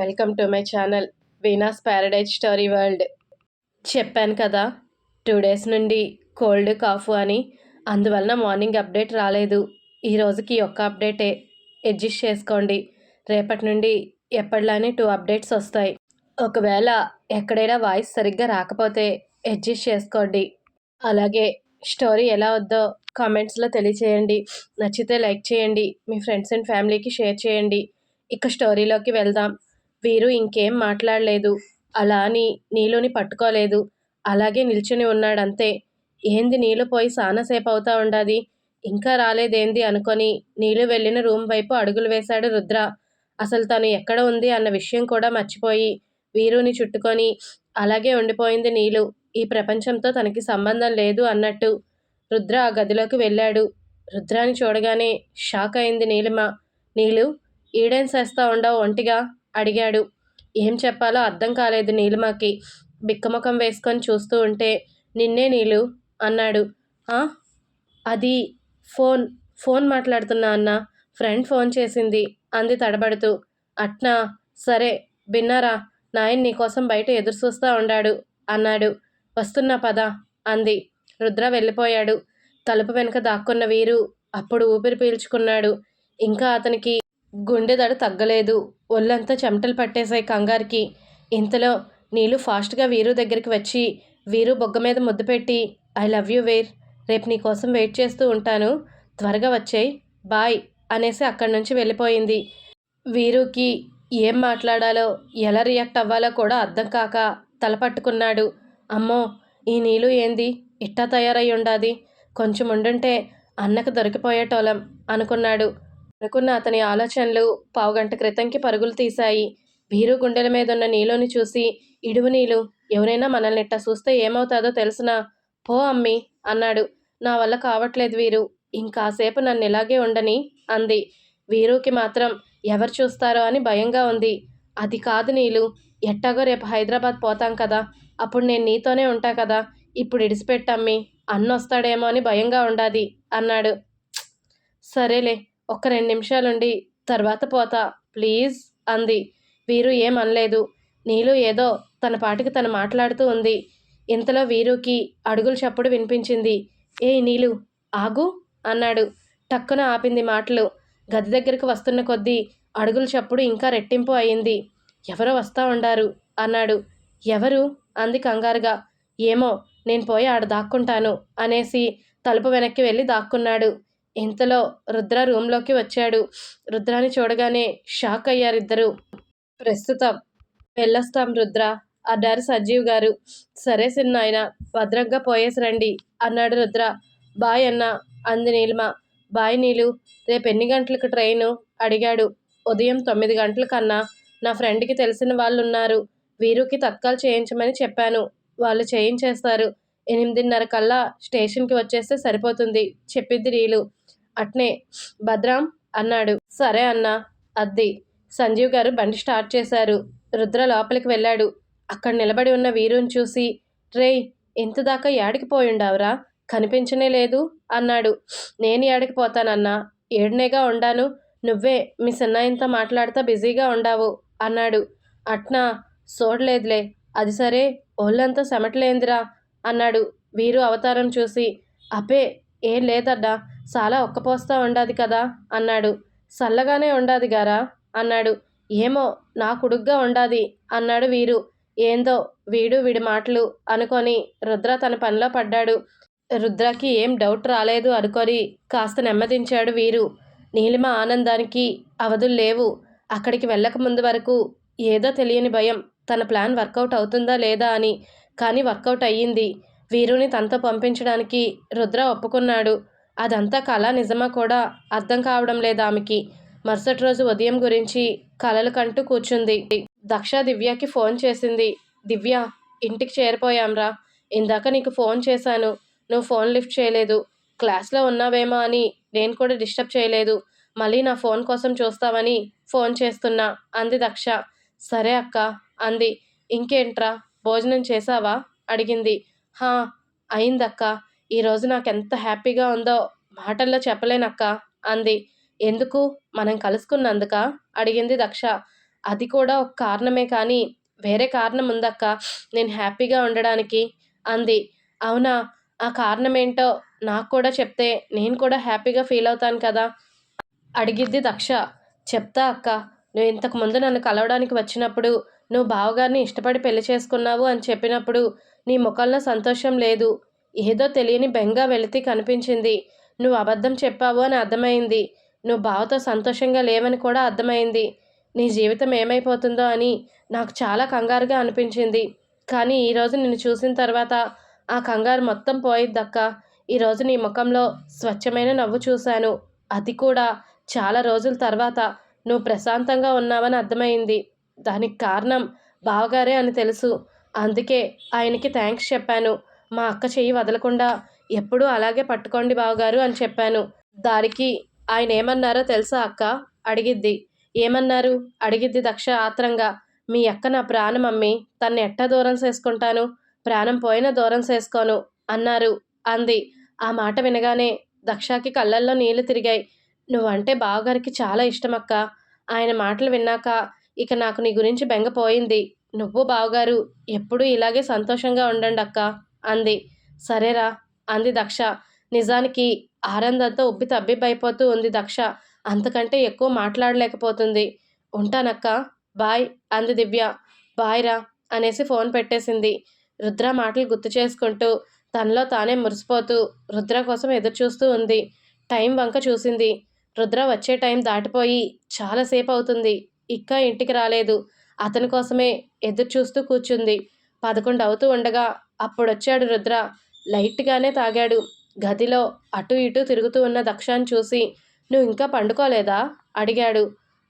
Welcome to my channel Veena's paradise story world. చెప్పాను కదా two days నుండి cold cough అని. అందువలన మార్నింగ్ అప్డేట్ రాలేదు. ఈ రోజుకి ఒక్క అప్డేటే. అడ్జస్ట్ చేసుకోండి. రేపటి నుండి ఎప్పటిలానే టూ అప్డేట్స్ వస్తాయి. ఒకవేళ ఎక్కడైనా వాయిస్ సరిగ్గా రాకపోతే అడ్జస్ట్ చేసుకోండి. అలాగే స్టోరీ ఎలా వద్దో కామెంట్స్లో తెలియచేయండి. నచ్చితే లైక్ చేయండి. మీ ఫ్రెండ్స్ అండ్ ఫ్యామిలీకి షేర్ చేయండి. ఇక స్టోరీలోకి వెళ్దాం. వీరు ఇంకేం మాట్లాడలేదు. అలా అని నీలోని పట్టుకోలేదు. అలాగే నిల్చుని ఉన్నాడంతే. ఏంది నీళ్ళు పోయి చాలాసేపు అవుతా ఉండాది? ఇంకా రాలేదేంది అనుకొని నీళ్ళు వెళ్ళిన రూమ్ వైపు అడుగులు వేశాడు రుద్ర. అసలు తను ఎక్కడ ఉంది అన్న విషయం కూడా మర్చిపోయి వీరుని చుట్టుకొని అలాగే ఉండిపోయింది నీలు. ఈ ప్రపంచంతో తనకి సంబంధం లేదు అన్నట్టు రుద్ర ఆ గదిలోకి వెళ్ళాడు. రుద్రాని చూడగానే షాక్ అయింది నీలిమ. నీలు ఈడేం చేస్తా ఉండవు ఒంటిగా? అడిగాడు. ఏం చెప్పాలో అర్థం కాలేదు నీలిమకి. బిక్కముఖం వేసుకొని చూస్తూ ఉంటే నిన్నే నీలు అన్నాడు. అది ఫోన్ ఫోన్ మాట్లాడుతున్నా అన్న? ఫ్రెండ్ ఫోన్ చేసింది అంది తడబడుతూ. అట్నా? సరే బిన్నారా నాయన్ నీకోసం బయట ఎదురు చూస్తూ ఉండాడు అన్నాడు. వస్తున్నా పద అంది. రుద్ర వెళ్ళిపోయాడు. తలుపు వెనుక దాక్కున్న వీరు అప్పుడు ఊపిరి పీల్చుకున్నాడు. ఇంకా అతనికి గుండెదడు తగ్గలేదు. ఒళ్ళంతా చెమటలు పట్టేశాయి కంగారికి. ఇంతలో నీళ్ళు ఫాస్ట్గా వీరు దగ్గరికి వచ్చి వీరు బొగ్గ మీద ముద్దు పెట్టి ఐ లవ్ యూ వేర్ రేపు నీ కోసం వెయిట్ చేస్తూ ఉంటాను. త్వరగా వచ్చాయి బాయ్ అనేసి అక్కడి నుంచి వెళ్ళిపోయింది. వీరుకి ఏం మాట్లాడాలో ఎలా రియాక్ట్ అవ్వాలో కూడా అర్థం కాక తలపట్టుకున్నాడు అమ్మో ఈ నీళ్ళు ఏంది? ఇట్టా తయారై ఉండాది. కొంచెం ఉండుంటే అన్నకు దొరికిపోయేటోలం అనుకున్నాడు. అనుకున్న అతని ఆలోచనలు పావుగంట క్రితంకి పరుగులు తీశాయి. భీరు గుండెల మీద ఉన్న నీలోని చూసి ఇడువు నీళ్ళు ఎవరైనా మనల్ని ఇట్టా చూస్తే ఏమవుతాదో తెలుసునా? పో అమ్మి అన్నాడు. నా వల్ల కావట్లేదు వీరు. ఇంకాసేపు నన్ను ఇలాగే ఉండని అంది. వీరుకి మాత్రం ఎవరు చూస్తారో అని భయంగా ఉంది. అది కాదు నీళ్ళు ఎట్టాగో రేపు హైదరాబాద్ పోతాం కదా. అప్పుడు నేను నీతోనే ఉంటా కదా. ఇప్పుడు ఇడిసిపెట్టమ్మి అన్నొస్తాడేమో అని భయంగా ఉండాది అన్నాడు. సరేలే ఒక రెండు నిమిషాలుండి తర్వాత పోతా. ప్లీజ్ అంది. వీరు ఏమనలేదు నీలు ఏదో తన పాటికి తను మాట్లాడుతూ ఉంది. ఇంతలో వీరుకి అడుగులు చప్పుడు వినిపించింది. ఏ నీలు ఆగు అన్నాడు. టక్కున ఆపింది మాటలు. గది దగ్గరకు వస్తున్న కొద్దీ అడుగుల చప్పుడు ఇంకా రెట్టింపు అయింది. ఎవరో వస్తా ఉండారు అన్నాడు. ఎవరు? అంది కంగారుగా. ఏమో నేను పోయి ఆడ దాక్కుంటాను అనేసి తలుపు వెనక్కి వెళ్ళి దాక్కున్నాడు. ఇంతలో రుద్ర రూమ్లోకి వచ్చాడు. రుద్రాని చూడగానే షాక్ అయ్యారిద్దరు. ప్రస్తుతం వెళ్ళొస్తాం రుద్ర అన్నారు సజీవ్ గారు. సరే సిన్నాయన భద్రంగా పోయేసి రండి అన్నాడు రుద్ర. బాయ్ అన్న అంది నీలిమ. బాయ్ నీలు రేపు ఎన్ని గంటలకు ట్రైను? అడిగాడు. ఉదయం తొమ్మిది గంటల కన్నా. నా ఫ్రెండ్కి తెలిసిన వాళ్ళు ఉన్నారు వీరుకి తత్కాలు చేయించమని చెప్పాను. వాళ్ళు చేయించేస్తారు. ఎనిమిదిన్నర కల్లా స్టేషన్కి వచ్చేస్తే సరిపోతుంది చెప్పింది నీలు. అట్నే భద్రాం అన్నాడు. సరే అన్నా అద్ది. సంజీవ్ గారు బండి స్టార్ట్ చేశారు. రుద్ర లోపలికి వెళ్ళాడు. అక్కడ నిలబడి ఉన్న వీరుని చూసి రేయ్ ఇంత దాకా ఏడికి పోయిండావురా? కనిపించనే లేదు అన్నాడు. నేను యాడికి పోతానన్నా? ఏడనేగా ఉండాను. నువ్వే మీ సిన్నాయంతో మాట్లాడుతా బిజీగా ఉండావు అన్నాడు. అట్నా? చూడలేదులే అది సరే ఒళ్ళంతా సెమటలేందిరా అన్నాడు వీరు అవతారం చూసి. అపే ఏం లేదడ్డా చాలా ఒక్కపోస్తా ఉండాది కదా అన్నాడు. చల్లగానే ఉండాది గారా అన్నాడు. ఏమో నా కుడుగ్గా ఉండాది అన్నాడు వీరు. ఏందో వీడు వీడి మాటలు అనుకొని రుద్ర తన పనిలో పడ్డాడు. రుద్రకి ఏం డౌట్ రాలేదు అనుకొని కాస్త నెమ్మదించాడు వీరు. నీలిమ ఆనందానికి అవధులు లేవు. అక్కడికి వెళ్ళక ముందు వరకు ఏదో తెలియని భయం తన ప్లాన్ వర్కౌట్ అవుతుందా లేదా అని. కానీ వర్కౌట్ అయ్యింది. వీరుని తనతో పంపించడానికి రుద్ర ఒప్పుకున్నాడు. అదంతా కళ నిజమా కూడా అర్థం కావడం లేదు ఆమెకి. మరుసటి రోజు ఉదయం గురించి కలలు కంటూ కూర్చుంది. దక్ష దివ్యకి ఫోన్ చేసింది. దివ్య ఇంటికి చేరిపోయాంరా ఇందాక నీకు ఫోన్ చేశాను. నువ్వు ఫోన్ లిఫ్ట్ చేయలేదు. క్లాస్లో ఉన్నావేమో అని నేను కూడా డిస్టర్బ్ చేయలేదు. మళ్ళీ నా ఫోన్ కోసం చూస్తావని ఫోన్ చేస్తున్నా అంది దక్ష. సరే అక్క అంది. ఇంకేంట్రా? భోజనం చేసావా అడిగింది. హా అయిందక్క. ఈరోజు నాకు ఎంత హ్యాపీగా ఉందో మాటల్లో చెప్పలేనక్క అంది. ఎందుకు? మనం కలుసుకున్నందుక? అడిగింది దక్ష. అది కూడా ఒక కారణమే కానీ వేరే కారణం ఉందక్క నేను హ్యాపీగా ఉండడానికి అంది. అవునా? ఆ కారణం ఏంటో నాకు కూడా చెప్తే నేను కూడా హ్యాపీగా ఫీల్ అవుతాను కదా? అడిగిద్ది దక్ష. చెప్తా అక్క. నువ్వు ఇంతకు ముందు నన్ను కలవడానికి వచ్చినప్పుడు నువ్వు బావగారిని ఇష్టపడి పెళ్ళి చేసుకున్నావు అని చెప్పినప్పుడు నీ ముఖంలో సంతోషం లేదు. ఏదో తెలియని బెంగ వెళితే కనిపించింది. నువ్వు అబద్ధం చెప్పావు అని అర్థమైంది. నువ్వు బావతో సంతోషంగా లేవని కూడా అర్థమైంది. నీ జీవితం ఏమైపోతుందో అని నాకు చాలా కంగారుగా అనిపించింది. కానీ ఈరోజు నిన్ను చూసిన తర్వాత ఆ కంగారు మొత్తం పోయిద్దక్క. ఈరోజు నీ ముఖంలో స్వచ్ఛమైన నవ్వు చూశాను. అది కూడా చాలా రోజుల తర్వాత. నువ్వు ప్రశాంతంగా ఉన్నావని అర్థమైంది. దానికి కారణం బావగారే అని తెలుసు. అందుకే ఆయనకి థ్యాంక్స్ చెప్పాను. మా అక్క చెయ్యి వదలకుండా ఎప్పుడూ అలాగే పట్టుకోండి బావగారు అని చెప్పాను. దానికి ఆయన ఏమన్నారో తెలుసా అక్క? అడిగిద్ది. ఏమన్నారు? అడిగిద్ది దక్ష ఆత్రంగా. మీ అక్క నా ప్రాణం అమ్మి తన్ని ఎట్టా దూరం చేసుకుంటాను? ప్రాణం పోయినా దూరం చేసుకోను అన్నారు. అంది. ఆ మాట వినగానే దక్షకి కళ్ళల్లో నీళ్ళు తిరిగాయి. నువ్వంటే బావగారికి చాలా ఇష్టం అక్క. ఆయన మాటలు విన్నాక ఇక నాకు నీ గురించి బెంగపోయింది నువ్వు బావగారు ఎప్పుడూ ఇలాగే సంతోషంగా ఉండండి అక్క అంది. సరేరా అంది దక్ష. నిజానికి ఆనందంతో ఉబ్బి తబ్బిబ్బైపోతూ ఉంది దక్ష. అంతకంటే ఎక్కువ మాట్లాడలేకపోతుంది. ఉంటానక్క బాయ్ అంది దివ్య. బాయ్ రా అనేసి ఫోన్ పెట్టేసింది. రుద్ర మాటలు గుర్తు చేసుకుంటూ తనలో తానే మురిసిపోతూ రుద్ర కోసం ఎదురు చూస్తూ ఉంది. టైం వంక చూసింది. రుద్ర వచ్చే టైం దాటిపోయి చాలాసేపు అవుతుంది. ఇంకా ఇంటికి రాలేదు. అతని కోసమే ఎదురు చూస్తూ కూర్చుంది. పదకొండు అవుతూ ఉండగా అప్పుడొచ్చాడు రుద్ర. లైట్గానే తాగాడు. గదిలో అటు ఇటు తిరుగుతూ ఉన్న దక్షాన్ని చూసి నువ్వు ఇంకా పండుకోలేదా? అడిగాడు.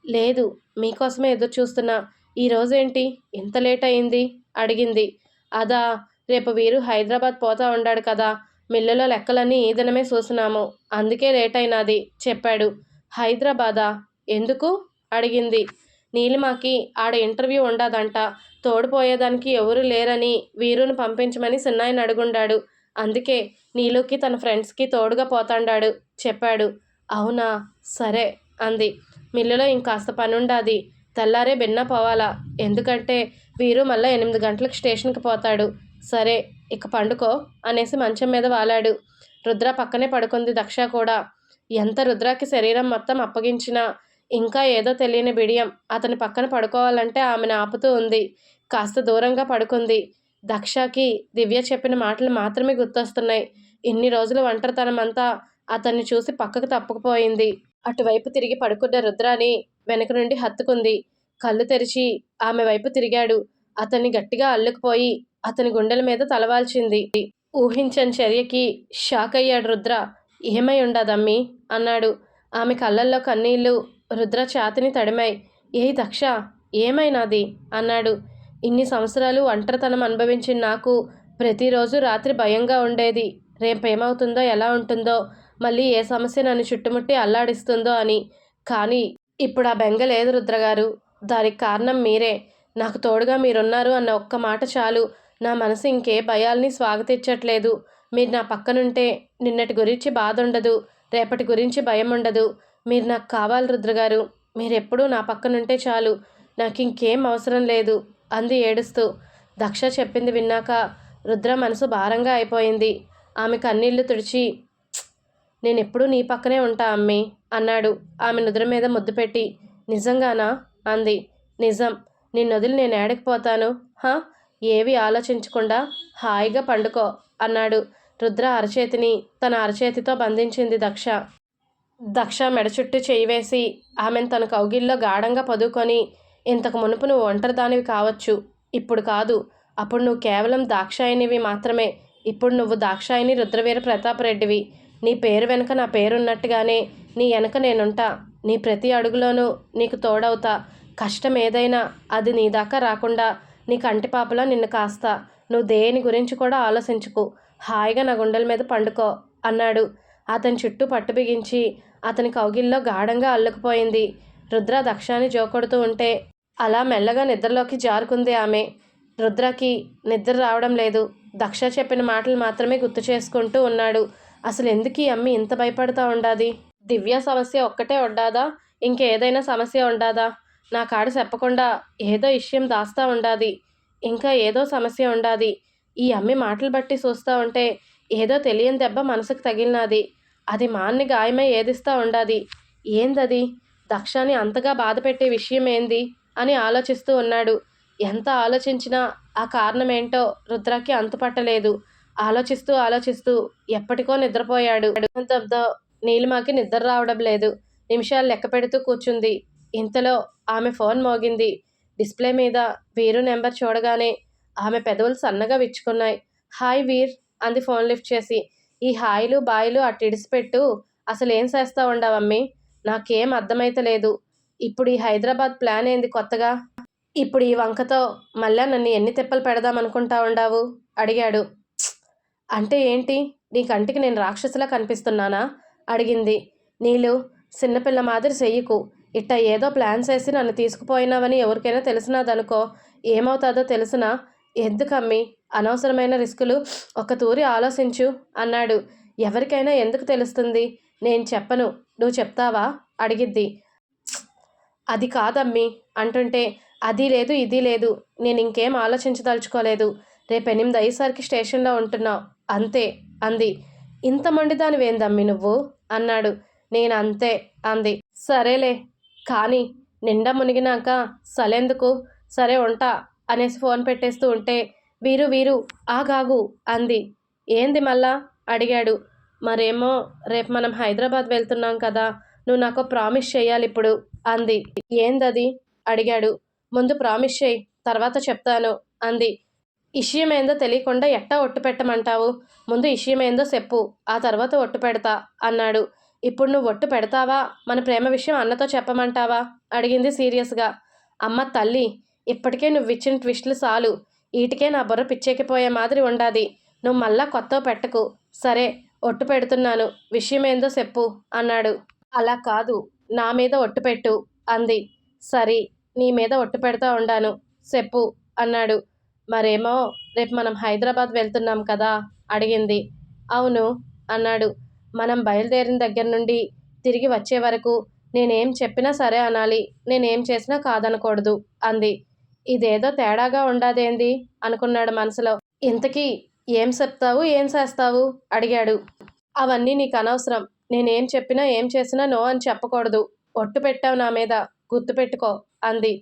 లేదు మీకోసమే ఎదురు చూస్తున్నా. ఈరోజేంటి ఇంత లేట్ అయింది? అడిగింది. అదా రేపు వీరు హైదరాబాద్ పోతా ఉండాడు కదా. మిల్లులో లెక్కలన్నీ ఈ దినమే చూసినాము అందుకే లేట్ అయినది చెప్పాడు. హైదరాబాదా? ఎందుకు? అడిగింది. నీలిమాకి ఆడ ఇంటర్వ్యూ ఉండదంట. తోడుపోయేదానికి ఎవరు లేరని వీరును పంపించమని సిన్నాయిని అడుగుండాడు. అందుకే నీలుకి తన ఫ్రెండ్స్కి తోడుగా పోతాండాడు. చెప్పాడు. అవునా? సరే అంది. మిల్లులో ఇంకాస్త పనుండాది. తెల్లారే బిన్న పోవాలా? ఎందుకంటే వీరు మళ్ళీ ఎనిమిది గంటలకు స్టేషన్కి పోతాడు. సరే ఇక పండుకో అనేసి మంచం మీద వాలాడు. రుద్ర పక్కనే పడుకుంది దక్ష కూడా. ఎంత రుద్రాకి శరీరం మొత్తం అప్పగించినా ఇంకా ఏదో తెలియని బిడియం. అతని పక్కన పడుకోవాలంటే ఆమెను ఆపుతూ ఉంది. కాస్త దూరంగా పడుకుంది. దక్షకి దివ్య చెప్పిన మాటలు మాత్రమే గుర్తొస్తున్నాయి. ఇన్ని రోజులు ఒంటరితనమంతా అతన్ని చూసి పక్కకు తప్పుకుపోయింది. అటువైపు తిరిగి పడుకున్న రుద్రాని వెనక నుండి హత్తుకుంది. కళ్ళు తెరిచి ఆమె వైపు తిరిగాడు. అతన్ని గట్టిగా అల్లుకుపోయి అతని గుండెల మీద తలవాల్చింది. ఊహించని చర్యకి షాక్ అయ్యాడు రుద్ర. ఏమై ఉండదమ్మి? అన్నాడు. ఆమె కళ్ళల్లో కన్నీళ్ళు రుద్ర ఛాతిని తడిమాయి. ఏ దక్ష ఏమైనాది? అన్నాడు. ఇన్ని సంవత్సరాలు ఒంటరితనం అనుభవించిన నాకు ప్రతిరోజు రాత్రి భయంగా ఉండేది. రేపు ఏమవుతుందో ఎలా ఉంటుందో మళ్ళీ ఏ సమస్య నన్ను చుట్టుముట్టి అల్లాడిస్తుందో అని. కానీ ఇప్పుడు ఆ బెంగ లేదు రుద్రగారు. దానికి కారణం మీరే. నాకు తోడుగా మీరున్నారు అన్న ఒక్క మాట చాలు. నా మనసు ఇంకే భయాల్ని స్వాగతించట్లేదు. మీరు నా పక్కనుంటే నిన్నటి గురించి బాధ ఉండదు. రేపటి గురించి భయం ఉండదు. మీరు నాకు కావాలి రుద్రగారు మీరెప్పుడూ నా పక్కనుంటే చాలు. నాకు ఇంకేం అవసరం లేదు అంది ఏడుస్తూ. దక్ష చెప్పింది విన్నాక రుద్ర మనసు భారంగా అయిపోయింది. ఆమె కన్నీళ్ళు తుడిచి నేనెప్పుడూ నీ పక్కనే ఉంటా అమ్మి అన్నాడు. ఆమె నుదురు మీద ముద్దు పెట్టి నిజంగానా? అంది. నిజం. నిన్నొదిలి నేను ఏడకపోతాను హా? ఏవి ఆలోచించకుండా హాయిగా పండుకో అన్నాడు రుద్ర అరచేతిని తన అరచేతితో బంధించింది దక్ష. దక్ష మెడ చుట్టూ చేయి వేసి ఆమెను తన కౌగిల్లో గాఢంగా పదుకొని ఇంతకు మునుపు నువ్వు ఒంటరిదానివి కావచ్చు. ఇప్పుడు కాదు. అప్పుడు నువ్వు కేవలం దాక్షాయినివి మాత్రమే. ఇప్పుడు నువ్వు దాక్షాయిని రుద్రవీర ప్రతాపరెడ్డివి నీ పేరు వెనుక నా పేరున్నట్టుగానే నీ వెనక నేనుంటా. నీ ప్రతి అడుగులోనూ నీకు తోడవుతా. కష్టం ఏదైనా అది నీ దాకా రాకుండా నీ కంటిపాపలో నిన్ను కాస్తా. నువ్వు దేని గురించి కూడా ఆలోచించుకు హాయిగా నా గుండెల మీద పండుకో అన్నాడు. అతని చుట్టూ పట్టు బిగించి అతని కౌగిల్లో గాఢంగా అల్లుకుపోయింది. రుద్ర దక్షాన్ని జోకొడుతూ ఉంటే అలా మెల్లగా నిద్రలోకి జారుకుంది ఆమె. రుద్రకి నిద్ర రావడం లేదు. దక్ష చెప్పిన మాటలు మాత్రమే గుర్తు చేసుకుంటూ ఉన్నాడు. అసలు ఎందుకు ఈ అమ్మి ఇంత భయపడతా ఉండాది? దివ్య సమస్య ఒక్కటే ఉండాదా? ఇంకేదైనా సమస్య ఉండాదా? నా కాడ చెప్పకుండా ఏదో విషయం దాస్తా ఉండాది. ఇంకా ఏదో సమస్య ఉండాది. ఈ అమ్మి మాటలు బట్టి చూస్తూ ఉంటే ఏదో తెలియని దెబ్బ మనసుకు తగిలినది. అది మాన్ని గాయమై ఏదిస్తా ఉండాది. ఏందది? దక్షాని అంతగా బాధ పెట్టే విషయం ఏంది అని ఆలోచిస్తూ ఉన్నాడు. ఎంత ఆలోచించినా ఆ కారణం ఏంటో రుద్రకి అంతుపట్టలేదు. ఆలోచిస్తూ ఆలోచిస్తూ ఎప్పటికో నిద్రపోయాడు. దబ్దో నీలిమాకి నిద్ర రావడం లేదు. నిమిషాలు లెక్క పెడుతూ కూర్చుంది. ఇంతలో ఆమె ఫోన్ మోగింది. డిస్ప్లే మీద వీరు నెంబర్ చూడగానే ఆమె పెదవులు సన్నగా విచ్చుకున్నాయి. హాయ్ వీర్ అంది ఫోన్ లిఫ్ట్ చేసి. ఈ హాయిలు బాయిలు అటు ఇడిసిపెట్టు. అసలు ఏం చేస్తా ఉండవమ్మి? నాకేం అర్థమైతలేదు ఇప్పుడు ఈ హైదరాబాద్ ప్లాన్ ఏంది కొత్తగా? ఇప్పుడు ఈ వంకతో మళ్ళా నన్ను ఎన్ని తిప్పలు పెడదాం అనుకుంటా ఉండావు? అడిగాడు. అంటే ఏంటి? నీ కంటికి నేను రాక్షసులా కనిపిస్తున్నానా? అడిగింది. నీళ్ళు చిన్నపిల్ల మాదిరి చెయ్యకు. ఇట్ట ఏదో ప్లాన్ చేసి నన్ను తీసుకుపోయినావని ఎవరికైనా తెలిసినాదనుకో ఏమవుతుందో తెలిసినా ఎందుకమ్మి? అనవసరమైన రిస్కులు ఒక తూరి ఆలోచించు అన్నాడు. ఎవరికైనా ఎందుకు తెలుస్తుంది? నేను చెప్పను. నువ్వు చెప్తావా? అడిగిద్ది. అది కాదమ్మి అంటుంటే అది లేదు ఇది లేదు. నేను ఇంకేం ఆలోచించదలుచుకోలేదు. రేపు ఎనిమిది అయ్యేసరికి స్టేషన్లో ఉంటున్నావు. అంతే అంది. ఇంత మొండిదానివేందమ్మి నువ్వు? అన్నాడు. నేను అంతే అంది. సరేలే కానీ నిండా మునిగినాక సలేందుకు? సరే ఉంటా అనేసి ఫోన్ పెట్టేస్తూ ఉంటే వీరు వీరు ఆగాగు అంది. ఏంది మళ్ళా అడిగాడు. మరేమో రేపు మనం హైదరాబాద్ వెళ్తున్నాం కదా నువ్వు నాకు ప్రామిస్ చేయాలి ఇప్పుడు అంది. ఏందది? అడిగాడు. ముందు ప్రామిస్ చేయి తర్వాత చెప్తాను అంది. ఇష్యం ఏందో తెలియకుండా ఎట్టా ఒట్టు పెట్టమంటావు? ముందు ఇష్యం ఏందో చెప్పు ఆ తర్వాత ఒట్టు పెడతా అన్నాడు. ఇప్పుడు నువ్వు ఒట్టు పెడతావా? మన ప్రేమ విషయం అన్నతో చెప్పమంటావా? అడిగింది సీరియస్గా. అమ్మ తల్లి ఇప్పటికే నువ్వు ఇచ్చిన ట్విస్టులు చాలు ఈటికే నా బుర్ర పిచ్చెక్కిపోయే మాదిరి ఉండాది. నువ్వు మళ్ళా కొత్త పెట్టకు. సరే ఒట్టు పెడుతున్నాను. విషయం ఏందో చెప్పు అన్నాడు. అలా కాదు నా మీద ఒట్టు పెట్టు అంది. సరి నీ మీద ఒట్టు పెడతా ఉండాను. చెప్పు అన్నాడు. మరేమో రేపు మనం హైదరాబాద్ వెళ్తున్నాం కదా అడిగింది. అవును అన్నాడు. మనం బయలుదేరిన దగ్గర నుండి తిరిగి వచ్చే వరకు నేనేం చెప్పినా సరే అనాలి. నేనేం చేసినా కాదనకూడదు అంది. ఇదేదో తేడాగా ఉండాదేంది? అనుకున్నాడు మనసులో. ఇంతకీ ఏం చెప్తావు? ఏం చేస్తావు? అడిగాడు. అవన్నీ నీకు అనవసరం. నేనేం చెప్పినా ఏం చేసినా నో అని చెప్పకూడదు. ఒట్టు పెట్టావు నా మీద. గుర్తుపెట్టుకో అంది.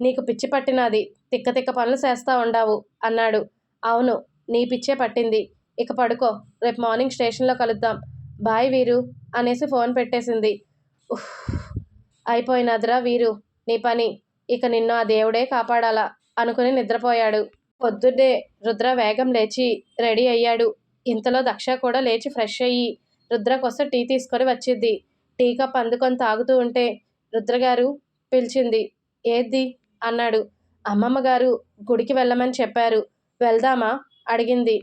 నీకు పిచ్చి పట్టినది. తిక్క తిక్క పనులు చేస్తా ఉండావు అన్నాడు. అవును నీ పిచ్చే పట్టింది. ఇక పడుకో రేపు మార్నింగ్ స్టేషన్లో కలుద్దాం. బాయ్ వీరు అనేసి ఫోన్ పెట్టేసింది. ఉఫ్ అయిపోయినదిరా వీరు నీ పని. ఇక నిన్ను ఆ దేవుడే కాపాడాలా? అనుకుని నిద్రపోయాడు. పొద్దున్నే రుద్ర వేగం లేచి రెడీ అయ్యాడు. ఇంతలో దక్ష కూడా లేచి ఫ్రెష్ అయ్యి రుద్ర కోసం టీ తీసుకొని వచ్చింది. టీ కప్ అందుకొని తాగుతూ ఉంటే రుద్రగారు పిలిచింది. ఏది? అన్నాడు. అమ్మమ్మ గారు గుడికి వెళ్ళమని చెప్పారు. వెళ్దామా? అడిగింది.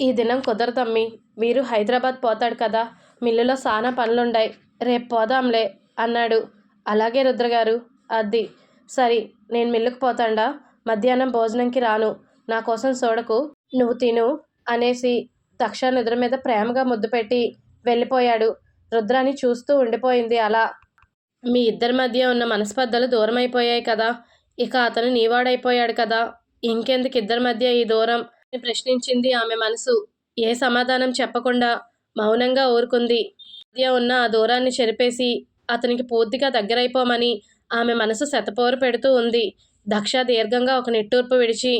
ఈ దినం కుదరదమ్మి వీరు హైదరాబాద్ పోతాడు కదా. మిల్లులో సానా పనులుండాయి. రేపు పోదాంలే అన్నాడు. అలాగే రుద్రగారు అద్ది సరి నేను మిల్లుకు పోతాండా మధ్యాహ్నం భోజనంకి రాను. నా కోసం చూడకు నువ్వు తిను అనేసి దక్ష నిద్ర మీద ప్రేమగా ముద్దు పెట్టి వెళ్ళిపోయాడు. రుద్రాని చూస్తూ ఉండిపోయింది అలా. మీ ఇద్దరి మధ్య ఉన్న మనస్పర్ధలు దూరం అయిపోయాయి కదా. ఇక అతను నీవాడైపోయాడు కదా. ఇంకెందుకు ఇద్దరి మధ్య ఈ దూరం? అని ప్రశ్నించింది ఆమె మనసు. ఏ సమాధానం చెప్పకుండా మౌనంగా ఊరుకుంది. మధ్య ఉన్న ఆ దూరాన్ని చెరిపేసి అతనికి పూర్తిగా దగ్గరైపోమని ఆమె మనసు శతపోరు పెడుతూ ఉంది. దక్ష దీర్ఘంగా ఒక నిట్టూర్పు విడిచి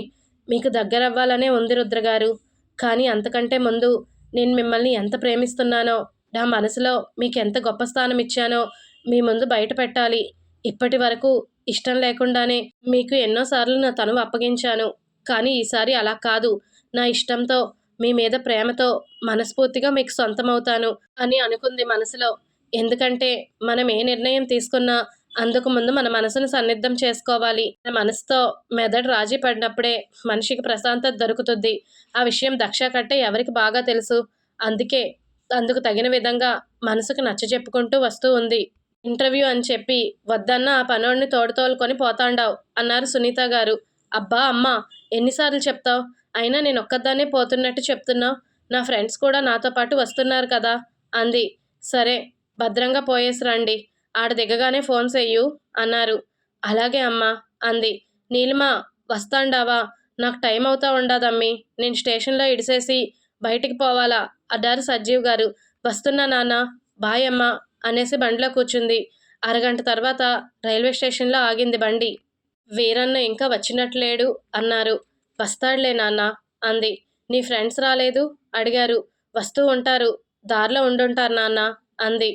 మీకు దగ్గరవ్వాలనే ఉంది రుద్రగారు. కానీ అంతకంటే ముందు నేను మిమ్మల్ని ఎంత ప్రేమిస్తున్నానో నా మనసులో మీకు ఎంత గొప్ప స్థానం ఇచ్చానో మీ ముందు బయట పెట్టాలి. ఇప్పటి వరకు ఇష్టం లేకుండానే మీకు ఎన్నోసార్లు నా తనువు అప్పగించాను. కానీ ఈసారి అలా కాదు. నా ఇష్టంతో మీ మీద ప్రేమతో మనస్ఫూర్తిగా మీకు సొంతమవుతాను అని అనుకుంది మనసులో. ఎందుకంటే మనం ఏ నిర్ణయం తీసుకున్నా అందుకు ముందు మన మనసును సన్నిద్ధం చేసుకోవాలి. మన మనసుతో మెదడు రాజీ పడినప్పుడే మనిషికి ప్రశాంతత దొరుకుతుంది. ఆ విషయం దక్ష కట్టే ఎవరికి బాగా తెలుసు? అందుకే అందుకు తగిన విధంగా మనసుకు నచ్చ చెప్పుకుంటూ వస్తూ ఉంది. ఇంటర్వ్యూ అని చెప్పి వద్దన్న ఆ పనోడిని తోడుతోలుకొని పోతాండావు అన్నారు సునీత గారు. అబ్బా అమ్మా ఎన్నిసార్లు చెప్తావు? అయినా నేను ఒక్కదాన్నే పోతున్నట్టు చెప్తున్నావు? నా ఫ్రెండ్స్ కూడా నాతో పాటు వస్తున్నారు కదా? అంది. సరే భద్రంగా పోయేసి రండి. ఆడ దిగగానే ఫోన్ చెయ్యు అన్నారు. అలాగే అమ్మా అంది. నీలిమ వస్తాండావా? నాకు టైం అవుతా ఉండదమ్మి నేను స్టేషన్లో ఇడిసేసి బయటికి పోవాలా? అడ్డారు సజ్జీవ్ గారు. వస్తున్నా నాన్న. బాయ్ అమ్మా అనేసి బండిలో కూర్చుంది. అరగంట తర్వాత రైల్వే స్టేషన్లో ఆగింది బండి. వీరన్న ఇంకా వచ్చినట్లేడు అన్నారు. వస్తాడులే నాన్న అంది. నీ ఫ్రెండ్స్ రాలేదు? అడిగారు. వస్తూ ఉంటారు. దారిలో ఉండుంటారు నాన్న అంది.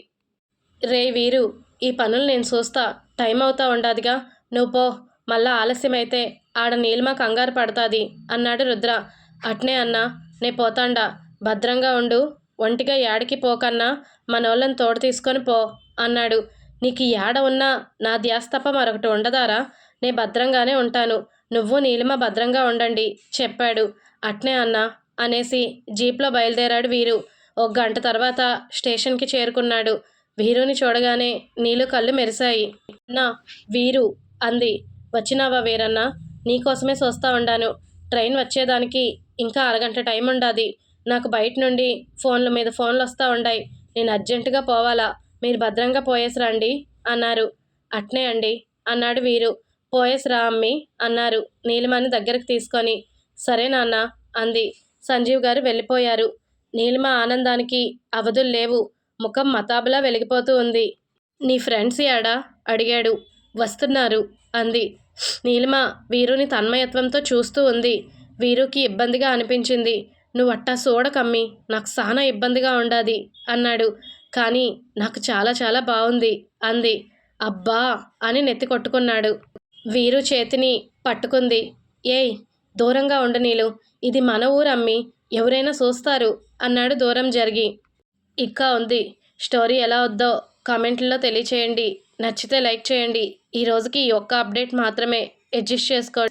రే వీరు ఈ పనులు నేను చూస్తా. టైం అవుతా ఉండాదిగా. నువ్వు పో. మళ్ళా ఆలస్యమైతే ఆడ నీలిమ కంగారు పడుతుంది అన్నాడు రుద్ర. అట్నే అన్నా. నే పోతాండా. భద్రంగా ఉండు. ఒంటిగా యాడికి పోకన్నా మనోళ్ళని తోడు తీసుకొని పో అన్నాడు. నీకు యాడ ఉన్నా నా ధ్యాస తప్ప మరొకటి ఉండదారా? నే భద్రంగానే ఉంటాను. నువ్వు నీలిమ భద్రంగా ఉండండి చెప్పాడు. అట్నే అన్నా అనేసి జీప్లో బయలుదేరాడు వీరు. ఒక గంట తర్వాత స్టేషన్కి చేరుకున్నాడు. వీరుని చూడగానే నీళ్ళు కళ్ళు మెరిశాయి. నా వీరు అంది. వచ్చినావా వీరన్నా? నీకోసమే చూస్తా ఉండాను. ట్రైన్ వచ్చేదానికి ఇంకా అరగంట టైం ఉండాది. నాకు బయట నుండి ఫోన్ల మీద ఫోన్లు వస్తూ ఉండాయి. నేను అర్జెంటుగా పోవాలా? మీరు భద్రంగా పోయేసిరండి అన్నారు. అట్నే అండి అన్నాడు వీరు. పోయేసిరా అమ్మి అన్నారు. నీలిమని దగ్గరకు తీసుకొని. సరే నాన్న అంది. సంజీవ్ గారు వెళ్ళిపోయారు. నీలిమ ఆనందానికి అవధులు లేవు. ముఖం మతాబులా వెలిగిపోతూ ఉంది. నీ ఫ్రెండ్స్ యాడా? అడిగాడు. వస్తున్నారు. అంది. నీలిమ వీరుని తన్మయత్వంతో చూస్తూ ఉంది. వీరుకి ఇబ్బందిగా అనిపించింది. నువ్వు అట్టా చూడకమ్మి నాకు చాలా ఇబ్బందిగా ఉండాది అన్నాడు. కానీ నాకు చాలా చాలా బాగుంది అంది. అబ్బా అని నెత్తి కొట్టుకున్నాడు. వీరు చేతిని పట్టుకుంది. ఏయ్ దూరంగా ఉండు నీలు. ఇది మన ఊరమ్మి. ఎవరైనా చూస్తారు అన్నాడు దూరం జరిగి. ఇంకా ఉంది. స్టోరీ ఎలా వద్దో కామెంట్లో తెలియచేయండి. నచ్చితే లైక్ చేయండి. ఈ రోజుకి ఈ ఒక్క అప్డేట్ మాత్రమే. అడ్జస్ట్ చేసుకోండి.